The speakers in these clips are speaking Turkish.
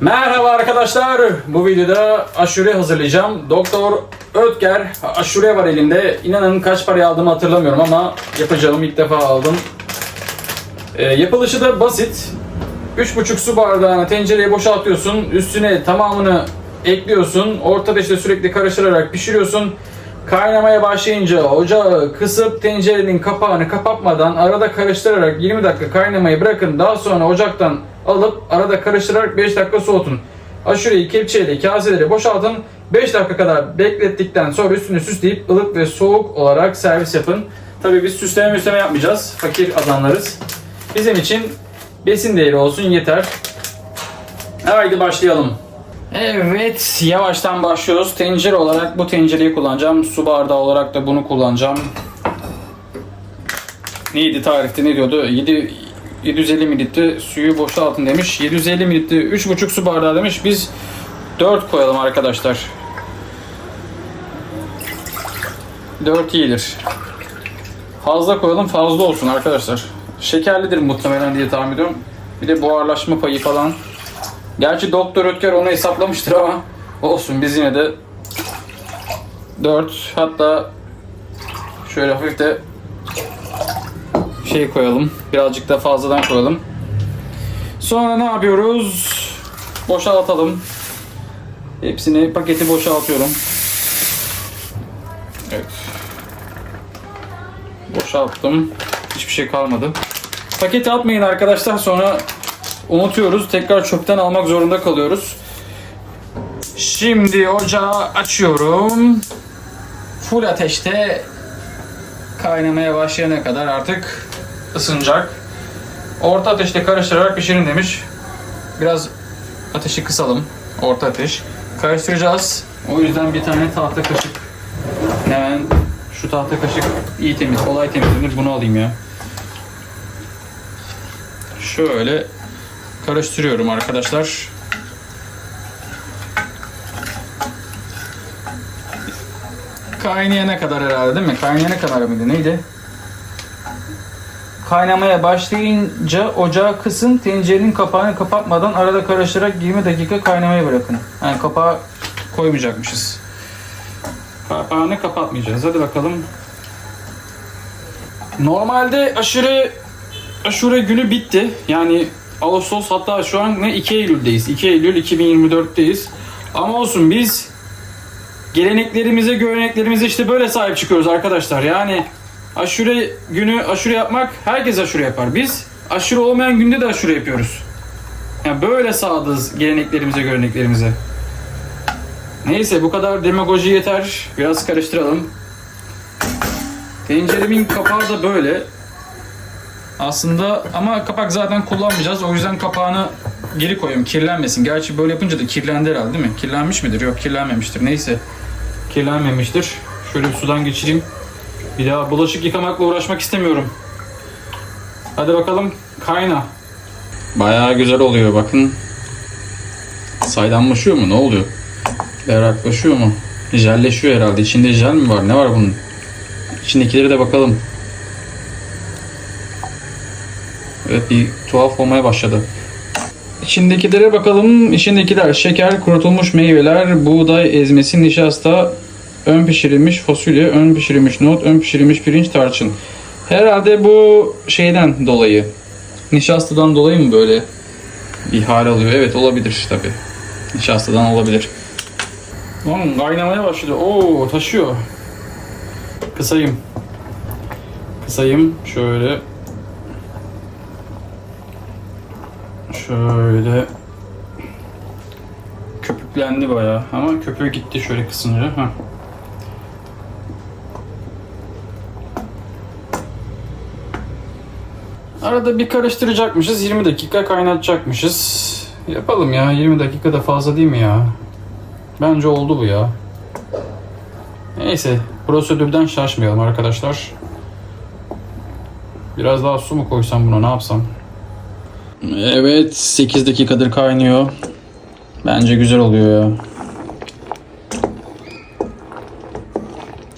Merhaba arkadaşlar. Bu videoda aşure hazırlayacağım. Doktor Ötker aşure var elimde. İnanın kaç paraya aldığımı hatırlamıyorum ama yapacağım ilk defa aldım. Ee, yapılışı da basit. 3,5 su bardağını tencereye boşaltıyorsun. Üstüne tamamını ekliyorsun. Ortada işte sürekli karıştırarak pişiriyorsun. Kaynamaya başlayınca ocağı kısıp tencerenin kapağını kapatmadan arada karıştırarak 20 dakika kaynamayı bırakın. Daha sonra ocaktan alıp arada karıştırarak 5 dakika soğutun. Aşureyi kepçeyle kaselere boşaltın. 5 dakika kadar beklettikten sonra üstünü süsleyip ılık ve soğuk olarak servis yapın. Tabii biz süsleme müsleme yapmayacağız. Fakir adamlarız. Bizim için besin değeri olsun yeter. Haydi başlayalım. Evet, yavaştan başlıyoruz. Tencere olarak bu tencereyi kullanacağım. Su bardağı olarak da bunu kullanacağım. Neydi tarifte ne diyordu? 7 750 mililitre suyu boşaltın demiş. 750 mililitre 3,5 su bardağı demiş. Biz 4 koyalım arkadaşlar. 4 iyidir. Fazla koyalım fazla olsun arkadaşlar. Şekerlidir muhtemelen diye tahmin ediyorum. Bir de buharlaşma payı falan. Gerçi Doktor Ötker onu hesaplamıştır ama olsun biz yine de 4 hatta şöyle hafif de şey koyalım. Birazcık da fazladan koyalım. Sonra ne yapıyoruz? Boşaltalım. Hepsini paketi boşaltıyorum. Evet. Boşalttım. Hiçbir şey kalmadı. Paketi atmayın arkadaşlar sonra unutuyoruz. Tekrar çöpten almak zorunda kalıyoruz. Şimdi ocağı açıyorum. Full ateşte kaynamaya başlayana kadar artık ısınacak. Orta ateşte karıştırarak pişirin demiş. Biraz ateşi kısalım. Orta ateş. Karıştıracağız. O yüzden bir tane tahta kaşık. Hemen şu tahta kaşık iyi temiz, kolay temizlenir. Bunu alayım ya. Şöyle karıştırıyorum arkadaşlar. Kaynayana kadar herhalde değil mi? Kaynayana kadar mıydı? Neydi? Kaynamaya başlayınca ocağı kısın, tencerenin kapağını kapatmadan arada karıştırarak 20 dakika kaynamaya bırakın. Yani kapağı koymayacakmışız. Kapağını kapatmayacağız. Hadi bakalım. Normalde aşure aşure günü bitti. Yani Ağustos hatta şu an ne 2 Eylül'deyiz. 2 Eylül 2024'teyiz. Ama olsun biz geleneklerimize, göreneklerimize işte böyle sahip çıkıyoruz arkadaşlar. Yani aşure günü aşure yapmak herkes aşure yapar. Biz aşure olmayan günde de aşure yapıyoruz. Yani böyle sadığız geleneklerimize, göreneklerimize. Neyse bu kadar demagoji yeter. Biraz karıştıralım. Tenceremin kapağı da böyle. Aslında ama kapak zaten kullanmayacağız. O yüzden kapağını geri koyuyorum. Kirlenmesin. Gerçi böyle yapınca da kirlendi herhalde değil mi? Kirlenmiş midir? Yok kirlenmemiştir. Neyse. Kirlenmemiştir. Şöyle bir sudan geçireyim. Bir daha bulaşık yıkamakla uğraşmak istemiyorum. Hadi bakalım kayna. Bayağı güzel oluyor bakın. Saydamlaşıyor mu? Ne oluyor? Berraklaşıyor mu? Jelleşiyor herhalde. İçinde jel mi var? Ne var bunun? İçindekileri de bakalım. Evet bir tuhaf olmaya başladı. İçindekilere bakalım. İçindekiler şeker, kurutulmuş meyveler, buğday ezmesi, nişasta, ön pişirilmiş fasulye, ön pişirilmiş nohut, ön pişirilmiş pirinç, tarçın. Herhalde bu şeyden dolayı. Nişastadan dolayı mı böyle bir hal alıyor? Evet olabilir tabi. Nişastadan olabilir. Lan kaynamaya başladı. Oo taşıyor. Kısayım. Kısayım. Şöyle Şöyle köpüklendi bayağı ama köpüğü gitti şöyle kısınca. Heh. Arada bir karıştıracakmışız. 20 dakika kaynatacakmışız. Yapalım ya. 20 dakika da fazla değil mi ya? Bence oldu bu ya. Neyse. Prosedürden şaşmayalım arkadaşlar. Biraz daha su mu koysam buna ne yapsam? Evet 8 dakikadır kaynıyor. Bence güzel oluyor ya.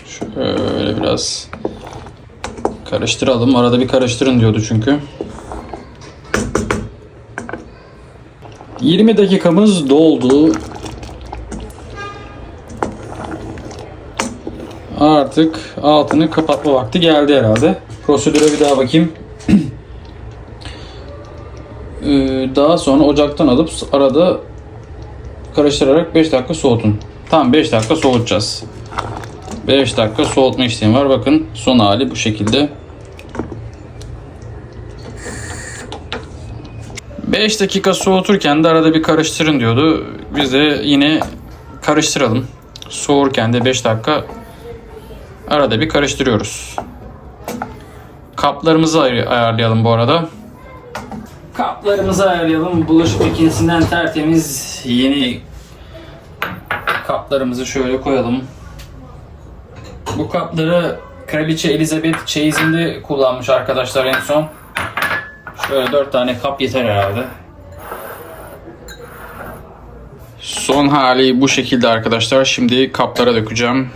Şöyle biraz karıştıralım. Arada bir karıştırın diyordu çünkü. 20 dakikamız doldu. Artık altını kapatma vakti geldi herhalde. Prosedüre bir daha bakayım. Ee, daha sonra ocaktan alıp arada karıştırarak 5 dakika soğutun. Tam 5 dakika soğutacağız. 5 dakika soğutma işlemi var. Bakın son hali bu şekilde. 5 dakika soğuturken de arada bir karıştırın diyordu. Biz de yine karıştıralım. Soğurken de 5 dakika arada bir karıştırıyoruz. Kaplarımızı ayar- ayarlayalım bu arada. Kaplarımızı ayarlayalım. Bulaşık makinesinden tertemiz yeni kaplarımızı şöyle koyalım. Bu kapları Kraliçe Elizabeth çeyizinde kullanmış arkadaşlar en son. Şöyle 4 tane kap yeter herhalde. Son hali bu şekilde arkadaşlar. Şimdi kaplara dökeceğim.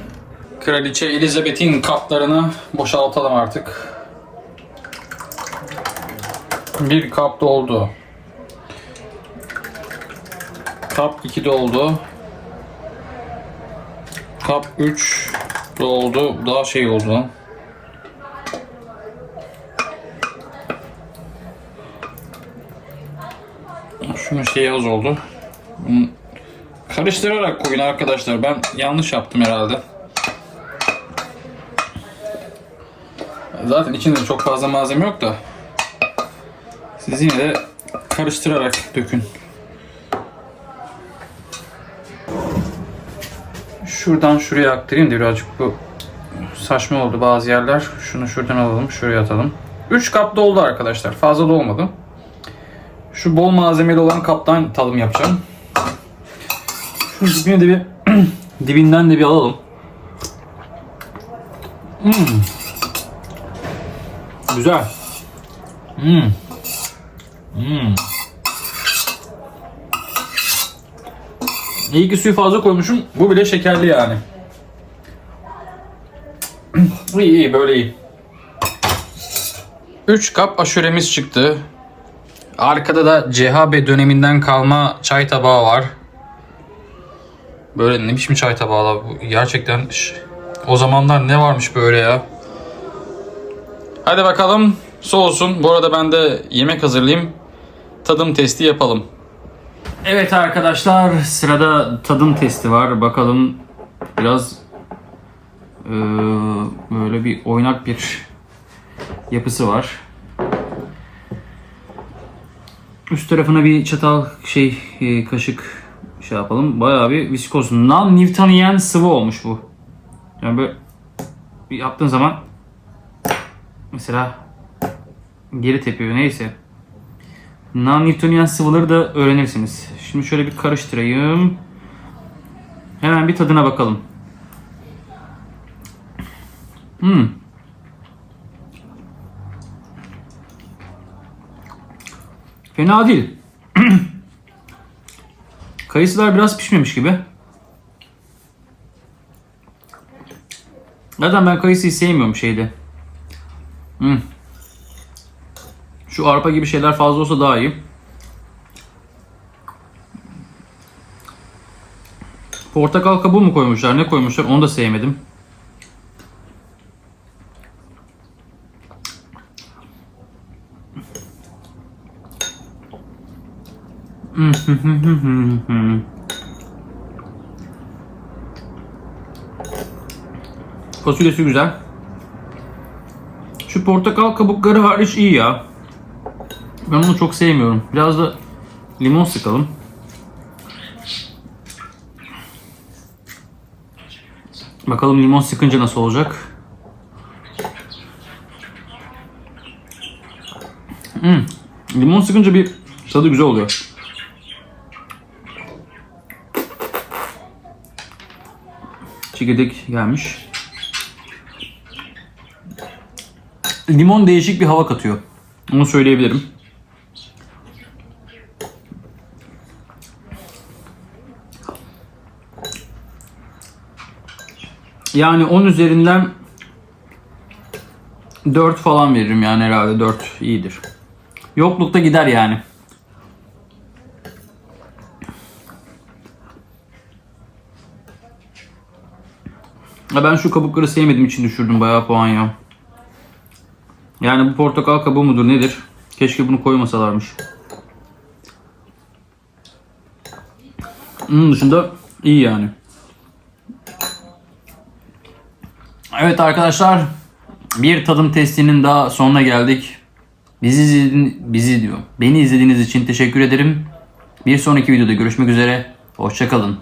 Kraliçe Elizabeth'in kaplarını boşaltalım artık. Bir kap doldu. Kap 2 doldu. Kap 3 doldu. Daha şey oldu lan. Şunun şeyi az oldu. Bunu karıştırarak koyun arkadaşlar. Ben yanlış yaptım herhalde. Zaten içinde çok fazla malzeme yok da. Siz yine de karıştırarak dökün. Şuradan şuraya aktarayım da birazcık bu saçma oldu bazı yerler. Şunu şuradan alalım, şuraya atalım. 3 kap doldu arkadaşlar. Fazla da olmadı. Şu bol malzemeli olan kaptan tadım yapacağım. Şunu dibine de bir dibinden de bir alalım. Hmm. Güzel. Hmm. Hmm. İyi ki suyu fazla koymuşum. Bu bile şekerli yani. iyi iyi böyle iyi. 3 kap aşuremiz çıktı. Arkada da CHB döneminden kalma çay tabağı var. Böyle ne biçim çay tabağı bu gerçekten o zamanlar ne varmış böyle ya. Hadi bakalım soğusun. Bu arada ben de yemek hazırlayayım. Tadım testi yapalım. Evet arkadaşlar sırada tadım testi var. Bakalım biraz eee, böyle bir oynak bir yapısı var. Üst tarafına bir çatal şey e, kaşık şey yapalım. Bayağı bir viskoz. Non-Newtonian sıvı olmuş bu. Yani böyle yaptığın zaman mesela geri tepiyor neyse. Non-Newtonian sıvıları da öğrenirsiniz. Şimdi şöyle bir karıştırayım. Hemen bir tadına bakalım. Hmm. Fena değil. Kayısılar biraz pişmemiş gibi. Zaten ben kayısıyı sevmiyorum şeyde. Hmm. Şu arpa gibi şeyler fazla olsa daha iyi. Portakal kabuğu mu koymuşlar, ne koymuşlar onu da sevmedim. Fasulyesi güzel. Şu portakal kabukları hariç iyi ya. Ben onu çok sevmiyorum. Biraz da limon sıkalım. Bakalım limon sıkınca nasıl olacak. Hmm. Limon sıkınca bir tadı güzel oluyor. Çekirdek gelmiş. Limon değişik bir hava katıyor. Onu söyleyebilirim. Yani 10 üzerinden 4 falan veririm yani herhalde 4 iyidir. Yoklukta gider yani. Ben şu kabukları sevmediğim için düşürdüm bayağı puan ya. Yani bu portakal kabuğu mudur nedir? Keşke bunu koymasalarmış. Bunun dışında iyi yani. Evet arkadaşlar bir tadım testinin daha sonuna geldik. Bizi izledin, bizi diyor. Beni izlediğiniz için teşekkür ederim. Bir sonraki videoda görüşmek üzere. Hoşçakalın.